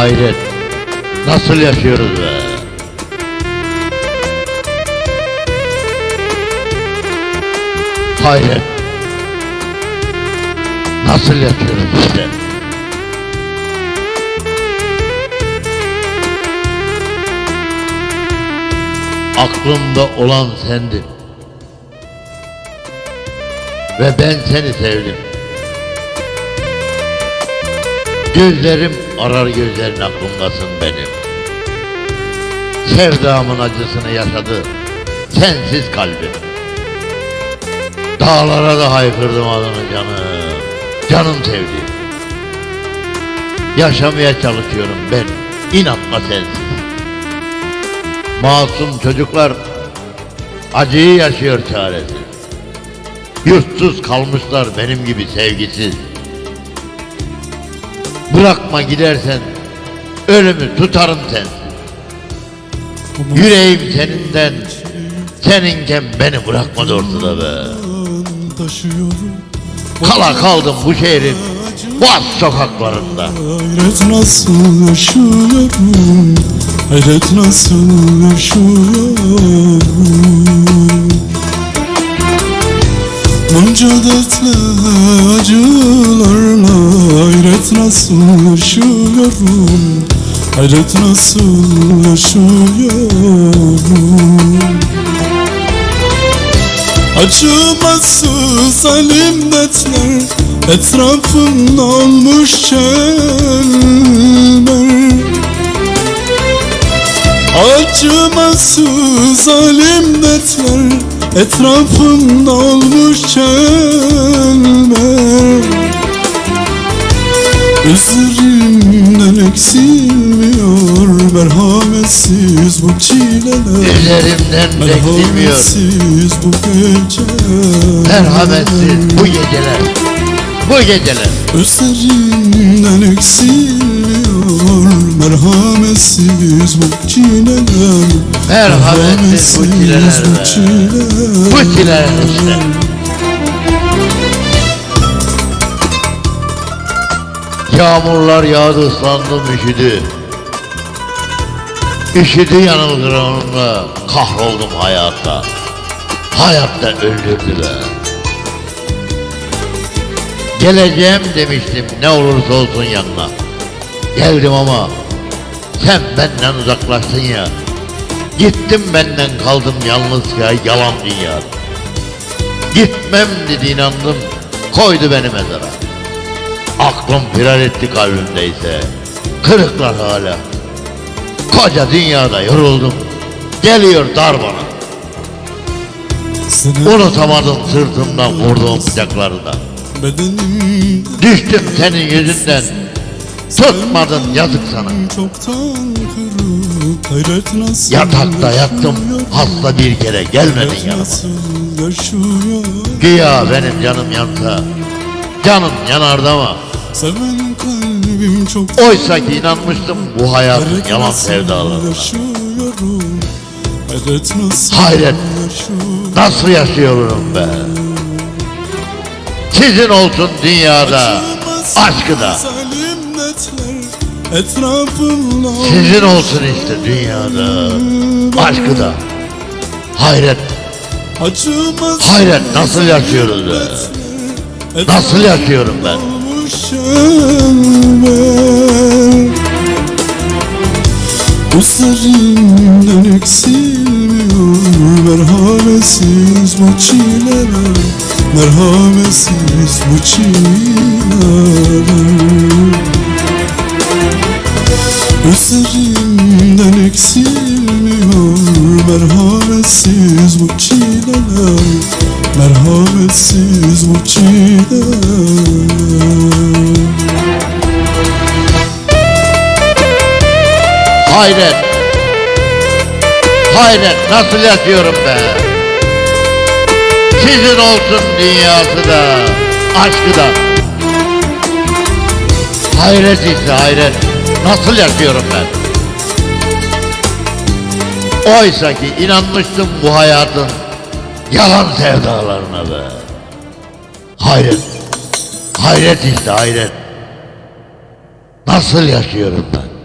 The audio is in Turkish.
Hayret. Nasıl yaşıyoruz be? Hayret. Nasıl yaşıyoruz işte? Aklımda olan sendin. Ve ben seni sevdim. Gözlerim arar gözlerin aklımdasın benim. Sevdamın acısını yaşadı sensiz kalbim. Dağlara da haykırdım adını canım. Canım sevdiğim. Yaşamaya çalışıyorum ben. İnatma sensiz. Masum çocuklar acıyı yaşıyor çaresiz. Yurtsuz kalmışlar benim gibi sevgisiz. Bırakma gidersen ölümü tutarım sensiz. Yüreğim seninden seninken beni bırakma ortada be. Kala kaldım bu şehrin boğaz sokaklarında. Hayret nasıl yaşıyorum Hayret nasıl yaşıyorum Bunca dertle acılarla Hayret nasıl yaşıyorum? Hayret nasıl yaşıyorum? Acımasız elim dertler Etrafımda olmuş çelme Acımasız elim dertler Etrafımda olmuş Merhametsiz bu çileler Üzerimden. Merhametsiz bu gece Merhametsiz bu geceler. Bu geceler. Üzerimden eksilmiyor Merhametsiz bu çileler Merhametsiz bu çileler bu çileler Bu çileler işte. Yağmurlar yağdı ıslandım üşüdü. Üşüdü yanılgıranımla kahroldum hayatta. Hayatta öldürdü be. Geleceğim demiştim ne olursa olsun yanına. Geldim ama sen benden uzaklaştın ya. Gittim benden kaldım yalnız ya yalan dünya. Gitmem dedi inandım koydu beni mezara. Aklım firar etti kalbimdeyse kırıklar hala. Koca dünyada yoruldum geliyor dar bana. Seni Unutamadım sırtımdan vurduğum bıçakları da. bedenim Düştüm senin yüzünden tutmadın yazık sana. Çoktan kırık hayret nasıl Yatakta yattım hasta bir kere gelmedin yanıma. yaşıyor Güya benim canım yansa Canım yanardı ama Oysa ki inanmıştım bu Hayret yalan sevdalarına. Hayret. nasıl yaşıyorum be? Sizin olsun dünyada Aşkı da Sizin olsun işte dünyada Aşkı da Hayret. Hayret nasıl yaşıyoruz be? Nasıl yaşıyorum ben olmuş elmer Üzerimden eksilmiyor Merhametsiz bu çileler Merhametsiz bu çileler Üzerimden eksilmiyor Merhametsiz bu çileler Merhametsiz bu çileler Hayret. Hayret nasıl yaşıyorum be? Sizin olsun dünyası da Aşkı da. Hayret işte hayret. Nasıl yaşıyorum ben? Oysa ki inanmıştım bu hayatın Yalan sevdalarına be. Hayret. Hayret işte hayret. Nasıl yaşıyorum ben